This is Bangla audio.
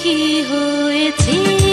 সুখী হয়েছে।